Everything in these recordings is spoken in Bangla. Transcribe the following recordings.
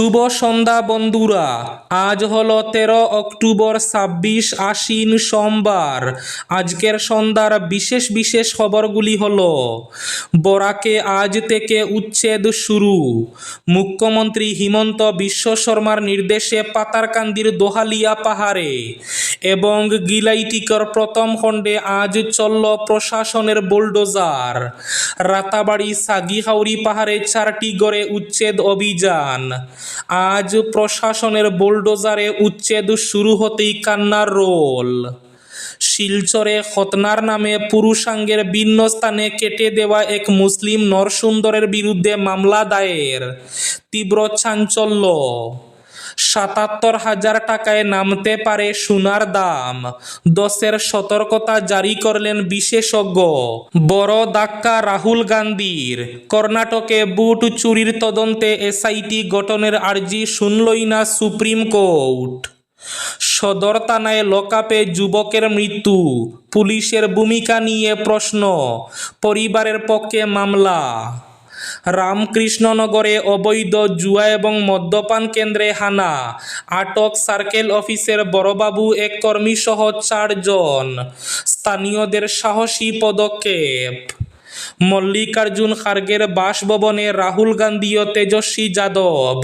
শুভ সন্ধ্যা, বন্ধুরা। আজ হলো তেরো অক্টোবর ছাব্বিশ আশ্বিন সোমবার। আজকের সন্ধ্যার বিশেষ বিশেষ খবরগুলি হল, বরাকে আজ থেকে উচ্ছেদ শুরু। মুখ্যমন্ত্রী হিমন্ত বিশ্ব শর্মার নির্দেশে পাতারকান্দির দোহালিয়া পাহাড়ে এবং গিলাইটিকর প্রথম খণ্ডে আজ চলল প্রশাসনের বুলডোজার। রাতাবাড়ি সাগিহাউরি পাহাড়ে চারটি গড়ে উচ্ছেদ অভিযান। আজ প্রশাসনের বুলডোজারে উচ্ছেদ শুরু হতেই কান্নার রোল। শিলচরে খতনার নামে পুরুষাঙ্গের ভিন্ন স্থানে কেটে দেওয়া এক মুসলিম নরসুন্দরের বিরুদ্ধে মামলা দায়ের। তীব্র চাঞ্চল্য। সাতাত্তর হাজার টাকায় নামতে পারে সোনার দাম। দশের সতর্কতা জারি করলেন বিশেষজ্ঞ। বড় ধাক্কা রাহুল গান্ধীর। কর্ণাটকে বুট চুরির তদন্তে এসআইটি গঠনের আর্জি শুনলই না সুপ্রিম কোর্ট। সদর থানায় লকআপে যুবকের মৃত্যু, পুলিশের ভূমিকা নিয়ে প্রশ্ন, পরিবারের পক্ষে মামলা। রামকৃষ্ণনগরে অবৈধ জুয়া এবং মদ্যপান কেন্দ্রে হানা। আটক সার্কেল অফিসের বড়বাবু এক কর্মীসহ চারজন। স্থানীয়দের সাহসী পদক্ষেপ। মল্লিকার্জুন খার্গের বাসভবনে রাহুল গান্ধী ও তেজস্বী যাদব।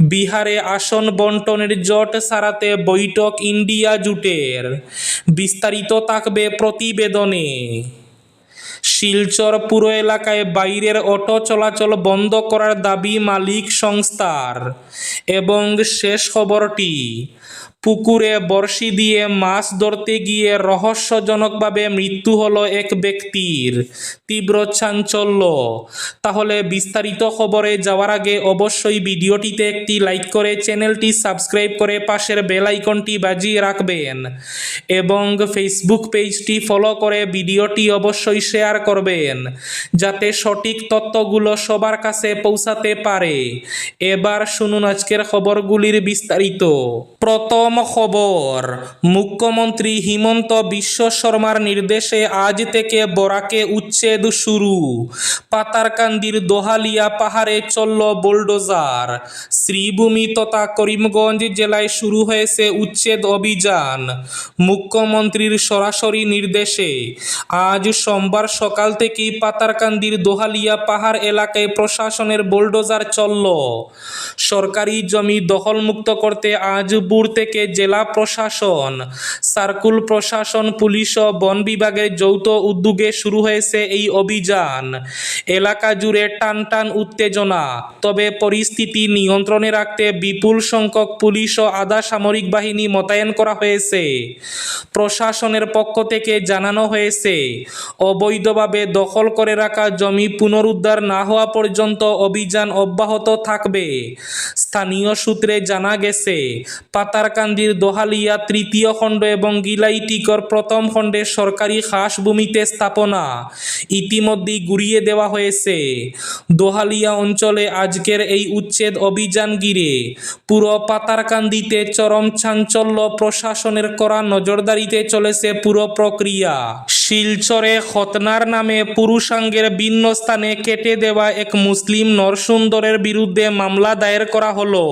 বিহারে আসন বন্টনের জট সারাতে বৈঠক ইন্ডিয়া জুটের। বিস্তারিত থাকবে প্রতিবেদনে। শিলচর পুর এলাকায় বাইরের অটো চলাচল বন্ধ করার দাবি মালিক সংস্থার। এবং শেষ খবরটি পুকুরে বড়শি দিয়ে মাছ ধরতে গিয়ে রহস্যজনকভাবে মৃত্যু হলো এক ব্যক্তির তীব্র চাঞ্চল্য। তাহলে বিস্তারিত খবরে যাওয়ার আগে অবশ্যই ভিডিওটিতে একটি লাইক করে চ্যানেলটি সাবস্ক্রাইব করে পাশের বেল আইকনটি বাজিয়ে রাখবেন এবং ফেসবুক পেজটি ফলো করে ভিডিওটি অবশ্যই শেয়ার করবেন যাতে সঠিক তথ্যগুলো সবার কাছে পৌঁছাতে পারে। এবার শুনুন আজকের খবরগুলির বিস্তারিত। প্রথম খবর। মুখ্যমন্ত্রী হিমন্ত বিশ্ব শর্মার নির্দেশে আজ থেকে বরাকে উচ্ছেদ শুরু। পাতারকান্দির দোহালিয়া পাহাড়ে চলল বুলডোজার। শ্রীভূমি তথা করিমগঞ্জ জেলায় শুরু হয়েছে উচ্ছেদ অভিযান। মুখ্যমন্ত্রীর সরাসরি নির্দেশে আজ সোমবার সকাল থেকেই পাতারকান্দির দোহালিয়া পাহাড় এলাকায় প্রশাসনের বুলডোজার চলল। সরকারি জমি দখলমুক্ত করতে আজ বুর থেকে জেলা প্রশাসন। সার্কুল প্রশাসন, পুলিশ ও বন বিভাগের যৌথ উদ্যোগে শুরু হয়েছে এই অভিযান। এলাকা জুড়ে টান টান উত্তেজনা, তবে পরিস্থিতি নিয়ন্ত্রণে রাখতে বিপুল সংখ্যক পুলিশ ও আধা সামরিক বাহিনী মোতায়েন করা হয়েছে। প্রশাসনের পক্ষ থেকে জানানো হয়েছে, অবৈধভাবে দখল করে রাখা জমি পুনরুদ্ধার না হওয়া পর্যন্ত অভিযান অব্যাহত থাকবে। স্থানীয় সূত্রে জানা গেছে, পাতারকান্দির দোহালিয়া তৃতীয় খণ্ড এবং গিলাইটিকর প্রথম খণ্ডে সরকারি খাস ভূমিতে স্থাপনা। ইতিমধ্যেই গুড়িয়ে দেওয়া হয়েছে। দোহালিয়া অঞ্চলে আজকের এই উচ্ছেদ অভিযান গিরে পুরো পাতারকান্দিতে চরম চাঞ্চল্য প্রশাসনের করা নজরদারিতে চলেছে পুরো প্রক্রিয়া। শিলচরে খতনার নামে পুরুষাঙ্গের ভিন্ন স্থানে কেটে দেওয়া এক মুসলিম নরসুন্দরের বিরুদ্ধে মামলা দায়ের করা হলো।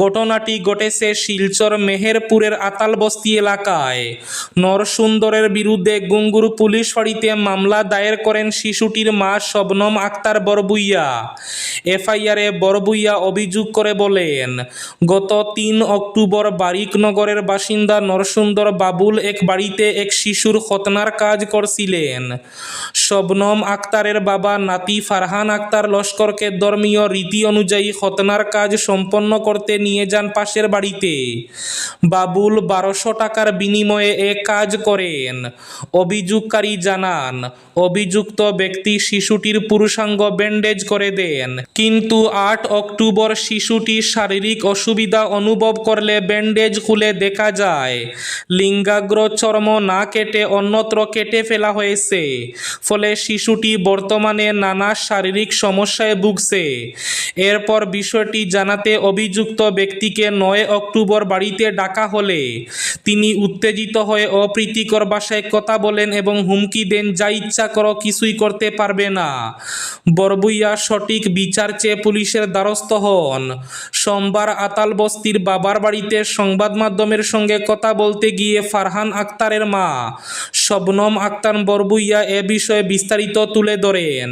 ঘটনাটি ঘটেছে শিলচর মেহেরপুরের আতালবস্তি এলাকায়। নরসুন্দরের বিরুদ্ধে গুঙ্গুর পুলিশ ফাঁড়িতে মামলা দায়ের করেন শিশুটির মা শবনম আক্তার বরবুইয়া। এফআইআরে বরবুইয়া অভিযোগ করে বলেন, গত তিন অক্টোবর বারিকনগরের বাসিন্দা নরসুন্দর বাবুল এক বাড়িতে এক শিশুর খতনার কাজ করছিলেন। শবনম আক্তারের বাবা নাতি ফারহান আক্তার লস্করকে ধর্মীয় রীতি অনুযায়ী খতনার কাজ সম্পন্ন করতে নিয়ে যান পাশের বাড়িতে। বাবুল বারোশো টাকার বিনিময়ে এ কাজ করেন। অভিযোগকারী জানান, অভিযুক্ত ব্যক্তি শিশুটির পুরুষাঙ্গ ব্যান্ডেজ করে দেন, কিন্তু আট অক্টোবর শিশুটি শারীরিক অসুবিধা অনুভব করলে ব্যান্ডেজ খুলে দেখা যায়। লিঙ্গাগ্র চর্ম না কেটে অন্যত্র কেটে ফেলা হয়েছে। ফলে শিশুটি বর্তমানে নানা শারীরিক সমস্যায় ভুগছে। এরপর বিষয়টি জানাতে অভিযুক্ত ব্যক্তিকে নয় অক্টোবর বাড়িতে ডাকা হলে তিনি উত্তেজিত হয়ে অপ্রীতিকর ভাষায় কথা বলেন এবং হুমকি দেন, যা ইচ্ছা করো, কিছুই করতে পারবে না। বরবুইয়া সঠিক বিচার চেয়ে পুলিশের দ্বারস্থ হন। সোমবার আতাল বস্তির বাবার বাড়িতে সংবাদ মাধ্যমের সঙ্গে কথা বলতে গিয়ে ফারহান আক্তারের মা শবনম আক্তার বরবুইয়া এ বিষয়ে বিস্তারিত তুলে ধরেন।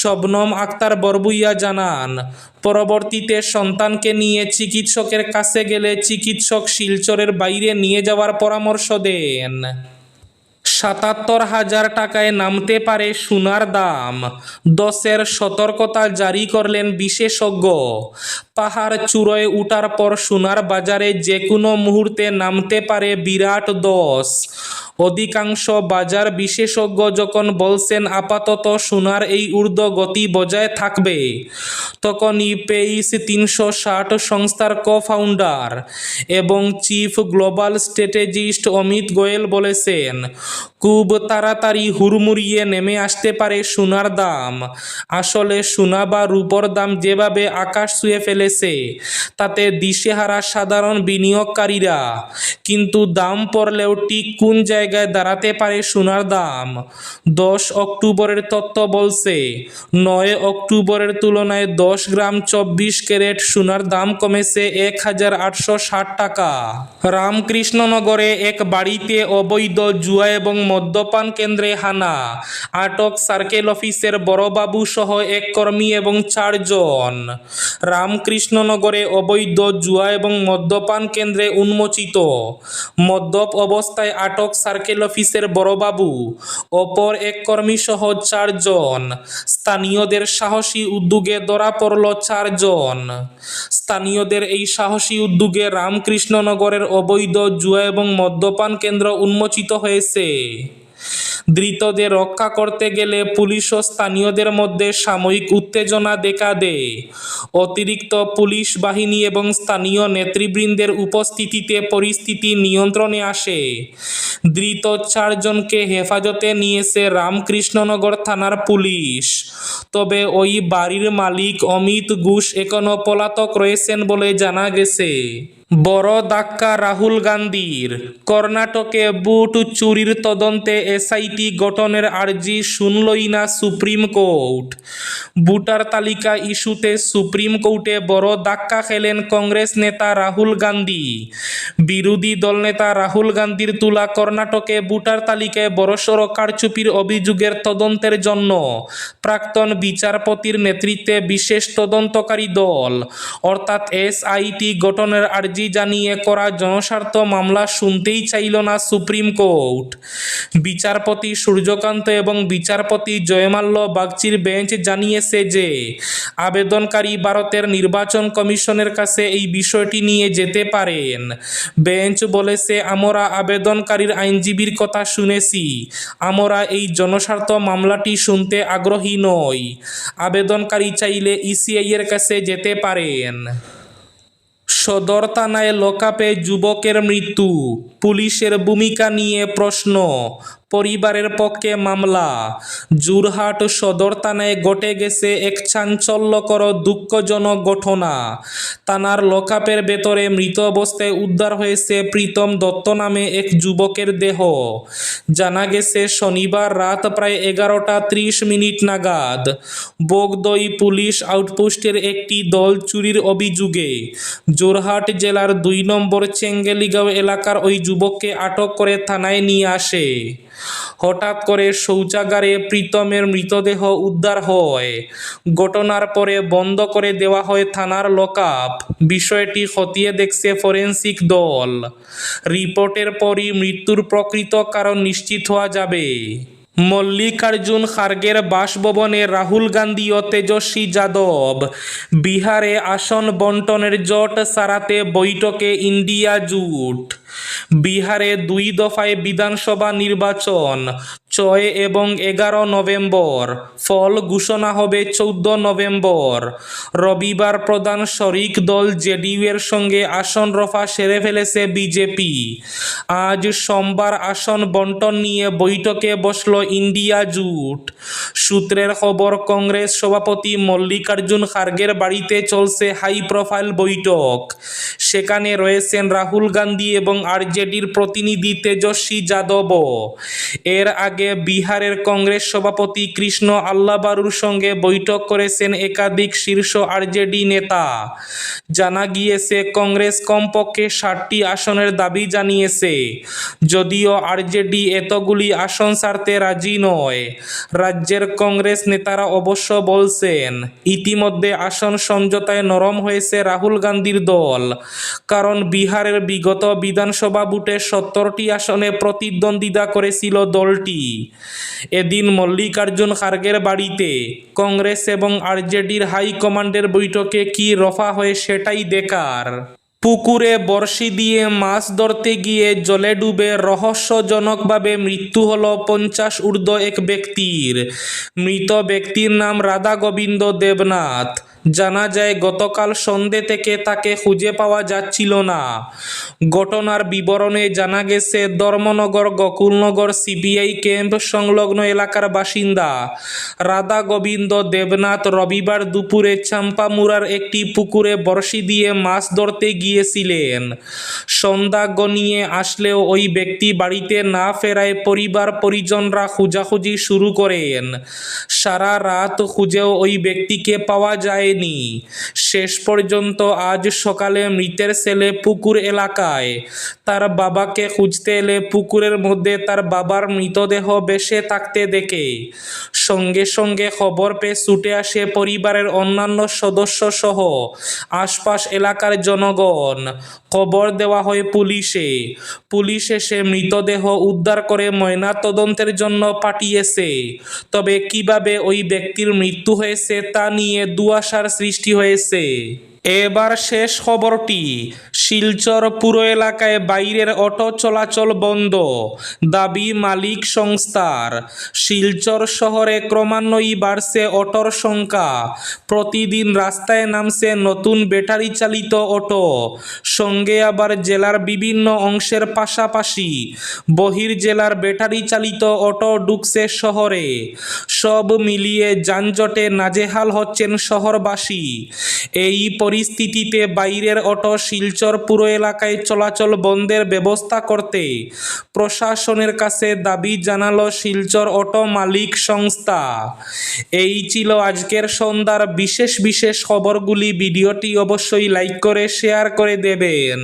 শবনম আক্তার বরবুইয়া জানান, পরবর্তীতে সন্তানকে নিয়ে চিকিৎসকের কাছে গেলে চিকিৎসক শিলচরের বাইরে নিয়ে যাওয়ার পরামর্শ দেন। সাতাত্তর হাজার টাকায় নামতে পারে সোনার দাম। দশের সতর্কতা জারি করলেন বিশেষজ্ঞ। পাহাড় চূড়োয় উঠার পর সোনার বাজারে যে কোনো মুহূর্তে নামতে পারে বিরাট দশ। অধিকাংশ বাজার বিশেষজ্ঞ যখন বলছেন, আপাতত সোনার এই ঊর্ধ্ব গতি বজায় থাকবে, তখনই পেইস তিনশো ষাট সংস্থার কো ফাউন্ডার এবং chief global strategist Amit Goel বলেছেন, খুব তাড়াতাড়ি হুড়মুড়িয়ে নেমে আসতে পারে সোনার দাম। আসলে সোনা বা রূপর দাম যেভাবে আকাশ ছুঁয়ে ফেলেছে, তাতে দিশেহারা সাধারণ বিনিয়োগকারীরা, কিন্তু দাম পড়লেও ঠিক কোন জায়গায় দাঁড়াতে পারে সোনার দাম। দশ অক্টোবরের তথ্য বলছে, নয় অক্টোবরের তুলনায় দশ গ্রাম চব্বিশ ক্যারেট সোনার দাম কমেছে এক হাজার আটশো ষাট টাকা। রামকৃষ্ণনগরে এক বাড়িতে অবৈধ জুয়া এবং মদ্যপান কেন্দ্রে হানা। আটক সার্কেল অফিসের বড়বাবু সহ এক কর্মী এবং চারজন। রামকৃষ্ণনগরে অবৈধ জুয়া এবং মদ্যপান কেন্দ্রে উন্মোচিত। মদ্যপ অবস্থায় আটক সার্কেল অফিসের বড়বাবু অপর এক কর্মী সহ চারজন। স্থানীয়দের সাহসী উদ্যোগে ধরা পড়ল চারজন। স্থানীয়দের এই সাহসী উদ্যোগে রামকৃষ্ণনগরের অবৈধ জুয়া এবং মদ্যপান কেন্দ্র উন্মোচিত হয়েছে। ধৃতদের রক্ষা করতে গেলে পুলিশ ও স্থানীয়দের মধ্যে সাময়িক উত্তেজনা দেখা দেয়। অতিরিক্ত পুলিশ বাহিনী এবং স্থানীয় নেতৃবৃন্দের উপস্থিতিতে পরিস্থিতি নিয়ন্ত্রণে আসে। ধৃত চারজনকে হেফাজতে নিয়েছে রামকৃষ্ণনগর থানার পুলিশ। তবে ওই বাড়ির মালিক অমিত ঘোষ এখনও পলাতক রয়েছেন বলে জানা গেছে। বড় ধাক্কা রাহুল গান্ধীর। কর্ণাটকে বুট চুরির তদন্তে এসআইটি গঠনের আর্জি শুনলই না সুপ্রিম কোর্ট। ভোটার তালিকা ইস্যুতে সুপ্রিম কোর্টে বড় ধাক্কা খেলেন কংগ্রেস নেতা রাহুল গান্ধী। বিরোধী দলনেতা রাহুল গান্ধীর তুলা কর্ণাটকে ভোটার তালিকায় বড়সড় কারচুপির অভিযোগের তদন্তের জন্য প্রাক্তন বিচারপতির নেতৃত্বে বিশেষ তদন্তকারী দল। অর্থাৎ এসআইটি গঠনের আর্জি জানিয়ে করা জনস্বার্থ মামলা শুনতেই চাইল না সুপ্রিম কোর্ট। বিচারপতি সূর্যকান্ত এবং বিচারপতি জয়মাল্য বাগচির বেঞ্চ জানিয়েছে যে, আবেদনকারী ভারতের নির্বাচন কমিশনের কাছে এই বিষয়টি নিয়ে যেতে পারেন। বেঞ্চ বলেছে, আমরা আবেদনকারীর আইনজীবীর কথা শুনেছি। আমরা এই জনস্বার্থ মামলাটি শুনতে আগ্রহী নই। আবেদনকারী চাইলে ইসিআই এর কাছে যেতে পারেন। সদর থানায় লকাপে যুবকের মৃত্যু, পুলিশের ভূমিকা নিয়ে প্রশ্ন। পরিবারের পক্ষে মামলা। জুরহাট সদর থানায় ঘটে গেছে এক চাঞ্চল্যকর দুঃখজনক ঘটনা। থানার লকআপের ভেতরে মৃত অবস্থায় উদ্ধার হয়েছে প্রীতম দত্ত নামে এক যুবকের দেহ। জানা গেছে, শনিবার রাত প্রায় এগারোটা ত্রিশ মিনিট নাগাদ বোগদই পুলিশ আউটপোস্টের একটি দল চুরির অভিযোগে জোরহাট জেলার দুই নম্বর চেঙ্গেলিগাঁও এলাকার ওই যুবককে আটক করে থানায় নিয়ে আসে। হঠাৎ করে শৌচাগারে প্রীতমের মৃতদেহ উদ্ধার হয়। ঘটনার পরে বন্ধ করে দেওয়া হয় থানার লকআপ। বিষয়টি খতিয়ে দেখছে ফরেন্সিক দল। রিপোর্টের পরই মৃত্যুর প্রকৃত কারণ নিশ্চিত হওয়া যাবে। মল্লিকার্জুন খার্গের বাসভবনে রাহুল গান্ধী ও তেজস্বী যাদব। বিহারে আসন বন্টনের জট সারাতে বৈঠকে ইন্ডিয়া জুট। বিহারে দুই দফায় বিধানসভা নির্বাচন। ছয় এবং এগারো নভেম্বর। ফল ঘোষণা হবে চৌদ্দ নভেম্বর। রবিবার প্রধান শরিক দল জেডিইউ এর সঙ্গে আসন রফা সেরে ফেলেছে বিজেপি। আজ সোমবার আসন বন্টন নিয়ে বৈঠকে বসল ইন্ডিয়া জুট। সূত্রের খবর, কংগ্রেস সভাপতি মল্লিকার্জুন খার্গের বাড়িতে চলছে হাই প্রোফাইল বৈঠক। সেখানে রয়েছেন রাহুল গান্ধী এবং আরজেডির প্রতিনিধি তেজস্বী যাদবও। এর আগে বিহারের কংগ্রেস সভাপতি কৃষ্ণ আল্লাবারুর সঙ্গে বৈঠক করেছেন একাধিক শীর্ষ আরজেডি নেতা। জানা গিয়েছে, কংগ্রেস কমপক্ষে ষাটটি আসনের দাবি জানিয়েছে। যদিও আরজেডি এতগুলি আসন ছাড়তে রাজি নয়, রাজ্যের কংগ্রেস নেতারা অবশ্য বলছেন, ইতিমধ্যে আসন সমঝোতায় নরম হয়েছে রাহুল গান্ধীর দল। কারণ বিহারের বিগত বিধানসভা বুটে সত্তরটি আসনে প্রতিদ্বন্দ্বিতা করেছিল দলটি। এদিন মল্লিকার্জুন খার্গের বাড়িতে কংগ্রেস এবং আরজেডির হাইকমান্ডের বৈঠকে কি রফা হয় সেটাই দেখার। পুকুরে বড়শি দিয়ে মাছ ধরতে গিয়ে জলে ডুবে রহস্যজনকভাবে মৃত্যু হল পঞ্চাশ ঊর্ধ্ব এক ব্যক্তির। মৃত ব্যক্তির নাম রাধা গোবিন্দ দেবনাথ। জানা যায়, গতকাল সন্ধে থেকে তাকে খুঁজে পাওয়া যাচ্ছিল না। ঘটনার বিবরণে জানা গেছে, ধর্মনগর, গোকুলনগর, সিবিআই ক্যাম্প সংলগ্ন এলাকার বাসিন্দা রাধা গোবিন্দ দেবনাথ রবিবার দুপুরে চাম্পামুরার একটি পুকুরে বড়শি দিয়ে মাছ ধরতে গিয়েছিলেন। সন্ধ্যা গনিয়ে আসলেও ওই ব্যক্তি বাড়িতে না ফেরায় পরিবার পরিজনরা খোঁজাখুঁজি শুরু করেন। সারা রাত খুঁজেও ওই ব্যক্তিকে পাওয়া যায়নি শেষ পর্যন্ত আজ সকালে মৃতের ছেলে পুকুর এলাকায়। তার বাবাকে খুঁজতে এলে পুকুরের মধ্যে তার বাবার মৃতদেহ বেশে থাকতে দেখে। সঙ্গে সঙ্গে খবর পেয়ে ছুটে আসে পরিবারের অন্যান্য সদস্য সহ আশপাশ এলাকার জনগণ। খবর দেওয়া হয় পুলিশে। পুলিশ এসে মৃতদেহ উদ্ধার করে ময়না তদন্তের জন্য পাঠিয়েছে। তবে কীভাবে ওই ব্যক্তির মৃত্যু হয়েছে তা নিয়ে দুয়াশার সৃষ্টি হয়েছে। এবার শেষ খবরটি। শিলচর পুরো এলাকায় বাইরের অটো চলাচল বন্ধ। দাবি মালিক সংস্থার। শিলচর শহরে ক্রমান্বয়ে বাড়ছে অটোর সংখ্যা। প্রতিদিন রাস্তায় নামছে নতুন ব্যাটারি চালিত অটো। সঙ্গে আবার জেলার বিভিন্ন অংশের পাশাপাশি বহির জেলার ব্যাটারি চালিত অটো ঢুকছে শহরে। সব মিলিয়ে যানজটে নাজেহাল হচ্ছেন শহরবাসী। এই পরিস্থিতিতে বাইরের অটো শিলচর পুরো এলাকায় চলাচল বন্ধের ব্যবস্থা করতে প্রশাসনের কাছে দাবি জানালো শিলচর অটো মালিক সংস্থা। এই ছিল আজকের সন্ধ্যার বিশেষ বিশেষ খবরগুলি। ভিডিওটি অবশ্যই লাইক করে, শেয়ার করে দেবেন।